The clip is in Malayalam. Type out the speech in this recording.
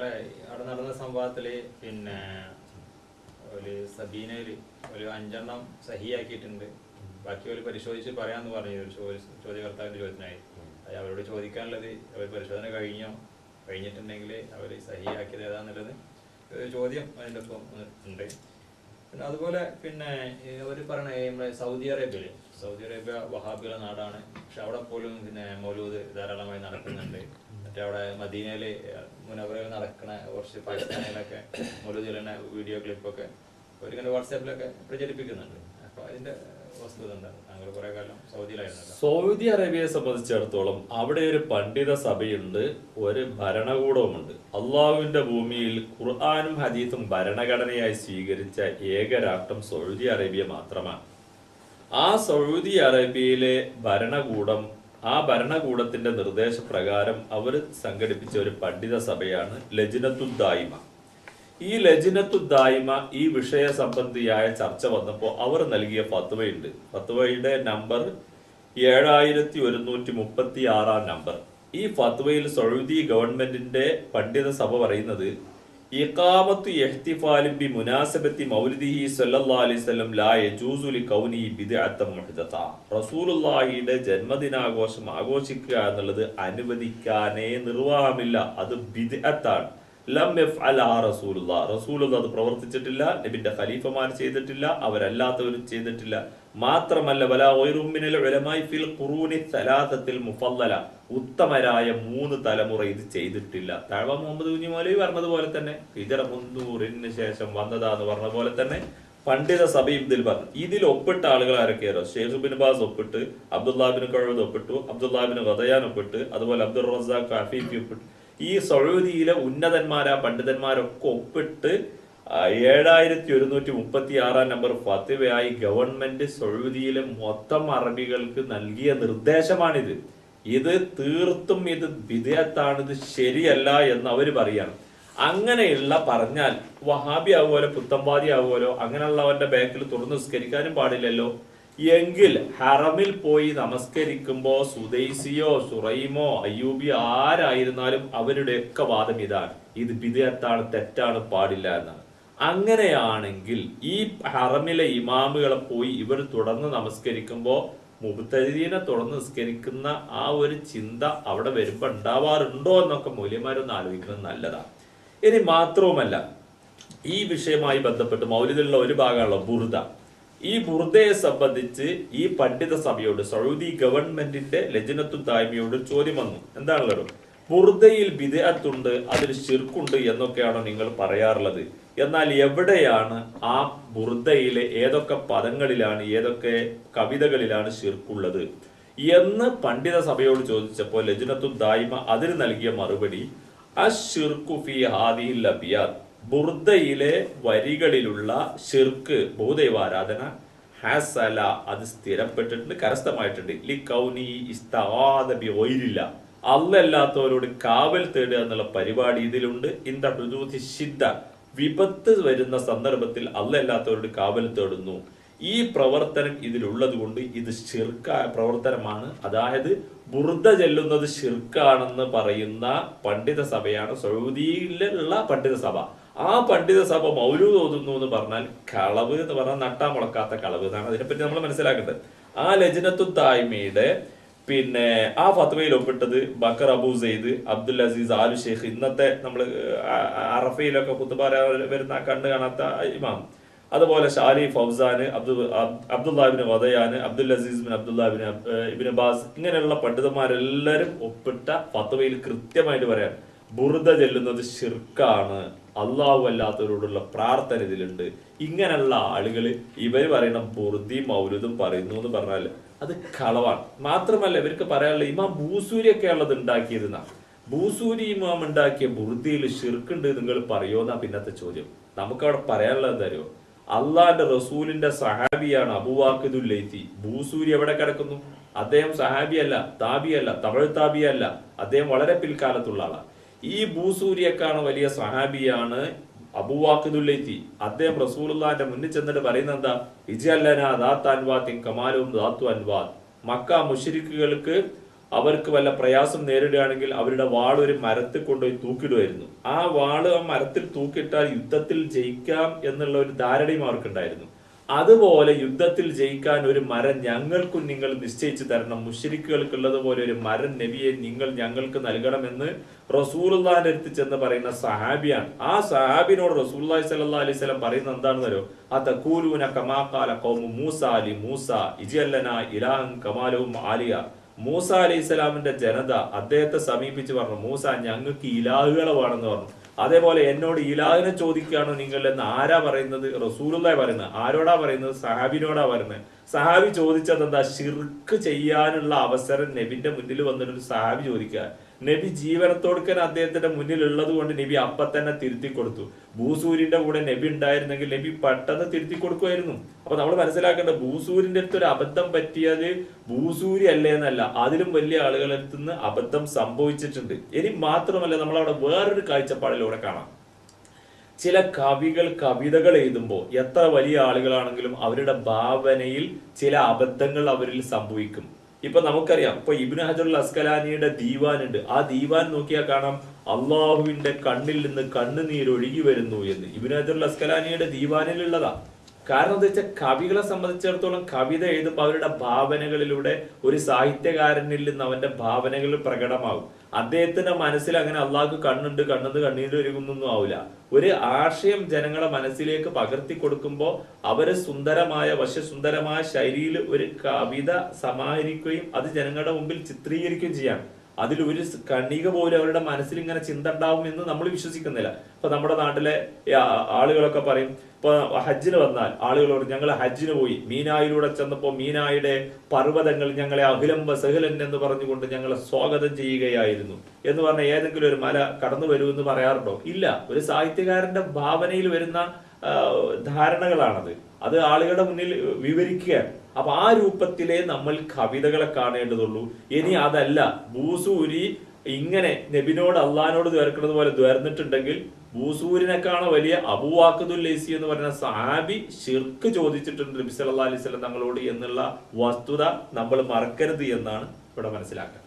അല്ല അവിടെ നടന്ന സംഭവത്തിൽ പിന്നെ ഒരു സബീനയിൽ ഒരു അഞ്ചെണ്ണം സഹിയാക്കിയിട്ടുണ്ട്. ബാക്കി അവർ പരിശോധിച്ച് പറയാന്ന് പറഞ്ഞു. ഒരു ചോദ്യ- ചോദ്യകർത്താവിന്റെ ചോദ്യത്തിനായി. അത് അവരോട് ചോദിക്കാനുള്ളത് അവർ പരിശോധന കഴിഞ്ഞോ? കഴിഞ്ഞിട്ടുണ്ടെങ്കിൽ അവർ സഹിയാക്കിയത് ഏതാന്നുള്ളത് ചോദ്യം അതിന്റെ ഒപ്പം ഉണ്ട്. പിന്നെ അതുപോലെ പിന്നെ അവർ പറഞ്ഞ നമ്മുടെ സൗദി അറേബ്യയിൽ. സൗദി അറേബ്യ വഹാബികളുടെ നാടാണ്. പക്ഷെ അവിടെ പോലും പിന്നെ മൗലൂദ് ധാരാളമായി നടക്കുന്നുണ്ട്. മറ്റേ അവിടെ മദീനയിൽ മുനവറയിൽ നടക്കണ കുറച്ച് പാകിസ്ഥാനിലൊക്കെ മൗലൂദിൽ തന്നെ വീഡിയോ ക്ലിപ്പൊക്കെ അവരിങ്ങനെ വാട്സാപ്പിലൊക്കെ പ്രചരിപ്പിക്കുന്നുണ്ട്. അപ്പൊ അതിന്റെ സൗദി അറേബ്യയെ സംബന്ധിച്ചിടത്തോളം അവിടെ ഒരു പണ്ഡിത സഭയുണ്ട് ഒരു ഭരണകൂടവുമുണ്ട്. അള്ളാഹുവിന്റെ ഭൂമിയിൽ ഖുർആാനും ഹദീത്തും ഭരണഘടനയായി സ്വീകരിച്ച ഏക രാഷ്ട്രം സൗദി അറേബ്യ മാത്രമാണ്. ആ സൗദി അറേബ്യയിലെ ഭരണകൂടം ആ ഭരണകൂടത്തിന്റെ നിർദ്ദേശപ്രകാരം അവർ സംഘടിപ്പിച്ച ഒരു പണ്ഡിത സഭയാണ് ലജിനത്തുദ്ദായ്മ. ഈ ലജിനത്തുദ്ദായ്മ ദായിമ ഈ വിഷയ സംബന്ധിയായ ചർച്ച വന്നപ്പോൾ അവർ നൽകിയ ഫത്വയുണ്ട്. ഫത്വയുടെ നമ്പർ ഏഴായിരത്തി ഒരുന്നൂറ്റി മുപ്പത്തി ആറാം നമ്പർ. ഈ ഫത്വയിൽ സൗദി ഗവൺമെന്റിന്റെ പണ്ഡിത സഭ പറയുന്നത് ബി മുനാസബത്തി മൗലിദിഹി അലൈഹി വസല്ലം ലാ യജൂസു ലി റസൂലുള്ളാഹിയുടെ ജന്മദിനാഘോഷം ആഘോഷിക്കുക എന്നുള്ളത് അനുവദിക്കാനേ നിർവാഹമില്ല. അത് ബിദ്അത്താണ്. ലം യഫ്അല റസൂലുള്ള റസൂലുള്ള അത് പ്രവർത്തിച്ചിട്ടില്ല. നബിന്റെ ഖലീഫമാർ ചെയ്തിട്ടില്ല. അവരല്ലാത്തവരും ചെയ്തിട്ടില്ല. മാത്രമല്ല വല ഒയറുമ്മിനൽ മിനൽ ഉലമായി ഫിൽ ഖുറൂനി സലാസത്തിൽ മുഫല്ലല ഉത്തമരായ മൂന്ന് തലമുറ ഇത് ചെയ്തിട്ടില്ല. താഴ്വ മുഹമ്മദ് കുഞ്ഞി മൗലവി പറഞ്ഞതുപോലെ തന്നെ ഹിജറ മുന്നൂറിന് ശേഷം വന്നതാന്ന് പറഞ്ഞ പോലെ തന്നെ പണ്ഡിത സബീബ് ദിൽ പറഞ്ഞു ഇതിൽ ഒപ്പിട്ട ആളുകൾ ആരൊക്കെയാരോ ഷെയ്ഖ് ബിൻ ബാസ് ഒപ്പിട്ട് അബ്ദുല്ലാബിൻ കഴുത് ഒപ്പിട്ടു അബ്ദുല്ലാബിൻ ഖദയാൻ ഒപ്പിട്ട് അതുപോലെ അബ്ദുൾ റസാഖ് അഫീഫി ഒപ്പിട്ടു. ഈ സൗദിയിലെ ഉന്നതന്മാരാ പണ്ഡിതന്മാരൊക്കെ ഒപ്പിട്ട് ഏഴായിരത്തി ഒരുന്നൂറ്റി മുപ്പത്തി ആറാം നമ്പർ ഫത്തിവയായി ഗവൺമെന്റ് സൗദിയിലെ മൊത്തം അറബികൾക്ക് നൽകിയ നിർദ്ദേശമാണിത്. ഇത് തീർത്തും ഇത് വിധേയത്താണ് ഇത് ശരിയല്ല എന്ന് അവർ പറയാണ്. അങ്ങനെയുള്ള പറഞ്ഞാൽ വഹാബി ആവുമല്ലോ പുത്തമ്പാതി ആവുമല്ലോ അങ്ങനെയുള്ളവന്റെ ബാങ്കിൽ തുറന്ന് നിസ്കരിക്കാനും പാടില്ലല്ലോ. എങ്കിൽ ഹറമിൽ പോയി നമസ്കരിക്കുമ്പോൾ സുദൈസിയോ സുറൈമോ അയ്യൂബി ആരായിരുന്നാലും അവരുടെയൊക്കെ വാദം ഇതാണ്. ഇത് വിധേയത്താണ് തെറ്റാണ് പാടില്ല എന്നാണ്. അങ്ങനെയാണെങ്കിൽ ഈ ഹറമിലെ ഇമാമുകളെ പോയി ഇവർ തുടർന്ന് നമസ്കരിക്കുമ്പോൾ മുബത്തരീനെ തുടർന്ന് നിസ്കരിക്കുന്ന ആ ഒരു ചിന്ത അവിടെ വരുമ്പോൾ ഉണ്ടാവാറുണ്ടോ എന്നൊക്കെ മൂല്യന്മാരൊന്ന് ആലോചിക്കുന്നത് നല്ലതാണ് ഇനി മാത്രവുമല്ല ഈ വിഷയമായി ബന്ധപ്പെട്ട് മൗലിദിലുള്ള ഒരു ഭാഗമുള്ള ബുർദ. ഈ ബുർദയെ സംബന്ധിച്ച് ഈ പണ്ഡിത സഭയോട് സൗദി ഗവൺമെന്റിന്റെ ലജനത്തു തായ്മയോട് ചോദ്യം വന്നു. എന്താണല്ലോ ബുർദയിൽ വിദേഹത്തുണ്ട് അതിൽ ശിർക്കുണ്ട് എന്നൊക്കെയാണ് നിങ്ങൾ പറയാറുള്ളത്. എന്നാൽ എവിടെയാണ് ആ ബുർദയിലെ ഏതൊക്കെ പദങ്ങളിലാണ് ഏതൊക്കെ കവിതകളിലാണ് ശിർക്കുള്ളത്? എന്ന് പണ്ഡിത സഭയോട് ചോദിച്ചപ്പോൾ ലജനത്തു ദായ്മ അതിന് നൽകിയ മറുപടി ബുർദയിലെ വരികളിലുള്ള ഷിർക്ക് ഭൂദൈവാരാധന ഹാസല അത് സ്ഥിരപ്പെട്ടിട്ടുണ്ട് കരസ്ഥമായിട്ടുണ്ട്. ലി കൗനി ഇസ്താദ ബി അല്ലല്ലാത്തവരോട് കാവൽ തേടുക എന്നുള്ള പരിപാടി ഇതിലുണ്ട്. ഇന്ത ഹുദൂദി ശിദ്ധ വിപത്ത് വരുന്ന സന്ദർഭത്തിൽ അല്ലല്ലാത്തവരോട് കാവൽ തേടുന്നു. ഈ പ്രവർത്തനം ഇതിലുള്ളത് കൊണ്ട് ഇത് ശിർക്കായ പ്രവർത്തനമാണ്. അതായത് ബുർദ ചെല്ലുന്നത് ശിർക്കാണെന്ന് പറയുന്ന പണ്ഡിത സഭയാണ്. സൗദിയിലുള്ള പണ്ഡിത സഭ. ആ പണ്ഡിത സഭ മൗലൂദ് തോന്നുന്നു എന്ന് പറഞ്ഞാൽ കളവ് എന്ന് പറഞ്ഞാൽ നട്ടാ മുളക്കാത്ത കളവ് എന്നാണ് അതിനെപ്പറ്റി നമ്മൾ മനസ്സിലാക്കേണ്ടത്. ആ ലജനത്തു തായ്മയുടെ പിന്നെ ആ ഫത്വയിൽ ഒപ്പിട്ടത് ബക്കർ അബൂ സെയ്ദ് അബ്ദുൽ അസീസ് ആലു ഷെയ്ഖ് ഇന്നത്തെ നമ്മൾ അറഫയിലൊക്കെ കുത്തുബാര വരുന്ന കണ്ണു കാണാത്ത ഇമാം. അതുപോലെ ഷാരി ഫൗസാൻ അബ്ദുൽ അബ്ദുല്ലാബിന് വദയാൻ അബ്ദുൽ അസീസ് ബിൻ അബ്ദുല്ലാബിന് ഇബിൻ അബ്ബാസ് ഇങ്ങനെയുള്ള പണ്ഡിതന്മാരെല്ലാവരും ഒപ്പിട്ട ഫത്വയിൽ കൃത്യമായിട്ട് പറയാം. ബുർദ ചെല്ലുന്നത് ഷിർക്കാണ് അള്ളാഹു അല്ലാത്തവരോടുള്ള പ്രാർത്ഥന ഇതിലുണ്ട്. ഇങ്ങനെയുള്ള ആളുകൾ ഇവർ പറയുന്ന ബുർദി മൗലുദും പറയുന്നു എന്ന് പറഞ്ഞാൽ അത് കളവാണ്. മാത്രമല്ല ഇവർക്ക് പറയാനുള്ള ഇമാം ഭൂസൂരിയൊക്കെ ഉള്ളത് ഉണ്ടാക്കിയതെന്നാ ഭൂസൂരി ഇമാം ഉണ്ടാക്കിയ ബുർദിയിൽ ഷിർക്കുണ്ട് നിങ്ങൾ പറയുമെന്നാ പിന്നത്തെ ചോദ്യം. നമുക്കവിടെ പറയാനുള്ള പറയാനുള്ളത് എന്താ അള്ളാന്റെ റസൂലിന്റെ സഹാബിയാണ് അബുവാക്കിദുൽ ലൈത്തി. ഭൂസൂരി എവിടെ കിടക്കുന്നു? അദ്ദേഹം സഹാബിയല്ല താബിയല്ല തമിഴ് താബിയല്ല. അദ്ദേഹം വളരെ പിൽക്കാലത്തുള്ള ആളാണ് ഈ ഭൂസൂരിയേക്കാണ് വലിയ സഹാബിയാണ് അബുവാക്കിദുല്ലൈത്തി അദ്ദേഹം റസൂലുള്ളാന്റെ മുന്നിൽ ചെന്നിട്ട് പറയുന്നത് എന്താ ഇജല്ലന ദാത്ത് അൻവാത്തിൻ കമാലും ദാത്തു അൻവാദ് മക്ക മുഷരിക്കുകൾക്ക് അവർക്ക് വല്ല പ്രയാസം നേരിടുകയാണെങ്കിൽ അവരുടെ വാൾ ഒരു മരത്തിൽ കൊണ്ടുപോയി തൂക്കിടുമായിരുന്നു. ആ വാൾ ആ മരത്തിൽ തൂക്കിട്ടാൽ യുദ്ധത്തിൽ ജയിക്കാം എന്നുള്ള ഒരു ധാരണയും അവർക്കുണ്ടായിരുന്നു. അതുപോലെ യുദ്ധത്തിൽ ജയിക്കാൻ ഒരു മരം ഞങ്ങൾക്കും നിങ്ങൾ നിശ്ചയിച്ചു തരണം. മുഷരിക്കുകൾക്കുള്ളതുപോലെ ഒരു മരം നബിയെ നിങ്ങൾ ഞങ്ങൾക്ക് നൽകണമെന്ന് റസൂലുള്ളാന്റെ അടുത്ത് ചെന്ന് പറയുന്ന സഹാബിയാണ്. ആ സഹാബിനോട് റസൂലുള്ളാഹി സ്വല്ലല്ലാഹി അലൈഹി വസല്ലം പറയുന്നത് എന്താണെന്നല്ലോ ആ തക്കൂലൂന കമാക്കാല കൗമു മൂസ അലി മൂസ ഇജല്ലന ഇലാഹൻ കമാലവും ആലിയ. മൂസ അലൈഹി സ്വലാമിന്റെ ജനത അദ്ദേഹത്തെ സമീപിച്ച് പറഞ്ഞു മൂസ ഞങ്ങൾക്ക് ഇലാഹുകളെ വേണമെന്ന് പറഞ്ഞു. അതേപോലെ എന്നോട് ഇലാഹിനെ ചോദിക്കുകയാണോ നിങ്ങൾ എന്ന് ആരാ പറയുന്നത്? റസൂലുള്ളാഹി പറയുന്നത്. ആരോടാ പറയുന്നത്? സഹാബിനോടാ പറയുന്നത്. സഹാബി ചോദിച്ചത് എന്താ? ഷിർക്ക് ചെയ്യാനുള്ള അവസരം നബിന്റെ മുന്നിൽ വന്നിട്ട് ഒരു സഹാബി ചോദിക്കുക. നബി ജീവനത്തോടുക്കൻ അദ്ദേഹത്തിന്റെ മുന്നിൽ ഉള്ളത് കൊണ്ട് നബി അപ്പ തന്നെ തിരുത്തി കൊടുത്തു. ഭൂസൂര്യന്റെ കൂടെ നബി ഉണ്ടായിരുന്നെങ്കിൽ നബി പെട്ടെന്ന് തിരുത്തി കൊടുക്കുമായിരുന്നു. അപ്പൊ നമ്മൾ മനസ്സിലാക്കേണ്ട ഭൂസൂര്യന്റെ അടുത്ത് ഒരു അബദ്ധം പറ്റിയത് ഭൂസൂര്യ അല്ലേ എന്നല്ല അതിലും വലിയ ആളുകളുടെ നിന്ന് അബദ്ധം സംഭവിച്ചിട്ടുണ്ട്. ഇനി മാത്രമല്ല നമ്മൾ അവിടെ വേറൊരു കാഴ്ചപ്പാടിലൂടെ കാണാം. ചില കവികൾ കവിതകൾ എഴുതുമ്പോൾ എത്ര വലിയ ആളുകളാണെങ്കിലും അവരുടെ ഭാവനയിൽ ചില അബദ്ധങ്ങൾ അവരിൽ സംഭവിക്കും. ഇപ്പൊ നമുക്കറിയാം ഇപ്പൊ ഇബ്നു ഹജറുൽ അസ്കലാനിയുടെ ദീവാൻ ഉണ്ട് ആ ദീവാൻ നോക്കിയാൽ കാണാം അള്ളാഹുവിന്റെ കണ്ണിൽ നിന്ന് കണ്ണുനീരൊഴുകി വരുന്നു എന്ന്. ഇബ്നു ഹജറുൽ അസ്കലാനിയുടെ ദീവാനിലുള്ളതാ. കാരണം എന്താ വെച്ചാൽ കവികളെ സംബന്ധിച്ചിടത്തോളം കവിത എഴുതുമ്പോൾ അവരുടെ ഭാവനകളിലൂടെ ഒരു സാഹിത്യകാരനിൽ നിന്ന് അവന്റെ ഭാവനകൾ പ്രകടമാകും. അദ്ദേഹത്തിന്റെ മനസ്സിൽ അങ്ങനെ അള്ളാഹ് കണ്ണുണ്ട് കണ്ണുണ്ട് കണ്ണീര് ഒരുങ്ങുന്നൊന്നും ആവില്ല ഒരു ആശയം ജനങ്ങളെ മനസ്സിലേക്ക് പകർത്തി കൊടുക്കുമ്പോൾ അവർ സുന്ദരമായ വശ്യസുന്ദരമായ ശൈലിയിൽ ഒരു കവിത സമാഹരിക്കുകയും അത് ജനങ്ങളുടെ മുമ്പിൽ ചിത്രീകരിക്കുകയും ചെയ്യാം അതിൽ ഒരു കണിക പോലും അവരുടെ മനസ്സിൽ ഇങ്ങനെ ചിന്ത ഉണ്ടാവും എന്ന് നമ്മൾ വിശ്വസിക്കുന്നില്ല. ഇപ്പൊ നമ്മുടെ നാട്ടിലെ ആളുകളൊക്കെ പറയും ഇപ്പൊ ഹജ്ജിന് വന്നാൽ ആളുകളോട് ഞങ്ങൾ ഹജ്ജിന് പോയി. മീനായിലൂടെ ചെന്നപ്പോൾ മീനായുടെ പർവതങ്ങൾ ഞങ്ങളെ അഖിലംബ സഹലൻ എന്ന് പറഞ്ഞുകൊണ്ട് ഞങ്ങളെ സ്വാഗതം ചെയ്യുകയായിരുന്നു. എന്ന് പറഞ്ഞ ഏതെങ്കിലും ഒരു മല കടന്നു എന്ന് പറയാറുണ്ടോ? ഇല്ല. ഒരു സാഹിത്യകാരന്റെ ഭാവനയിൽ വരുന്ന ധാരണകളാണത്. അത് ആളുകളുടെ മുന്നിൽ വിവരിക്കുകയാണ്. അപ്പൊ ആ രൂപത്തിലെ നമ്മൾ കവിതകളെ കാണേണ്ടതുള്ളൂ. ഇനി അതല്ല ഭൂസൂരി ഇങ്ങനെ നബിനോട് അള്ളഹാനോട് ദ്വേർക്കുന്നത് പോലെ ദ്വേർന്നിട്ടുണ്ടെങ്കിൽ ഭൂസൂരിനെക്കാണ് വലിയ അബുവാഖുദുൽ ലൈസി എന്ന് പറയുന്ന സാബി ഷിർക്ക് ചോദിച്ചിട്ടുണ്ട് നബി സല്ലല്ലാഹു അലൈഹി സ്വലം തങ്ങളോട് എന്നുള്ള വസ്തുത നമ്മൾ മറക്കരുത് എന്നാണ് ഇവിടെ മനസ്സിലാക്കുക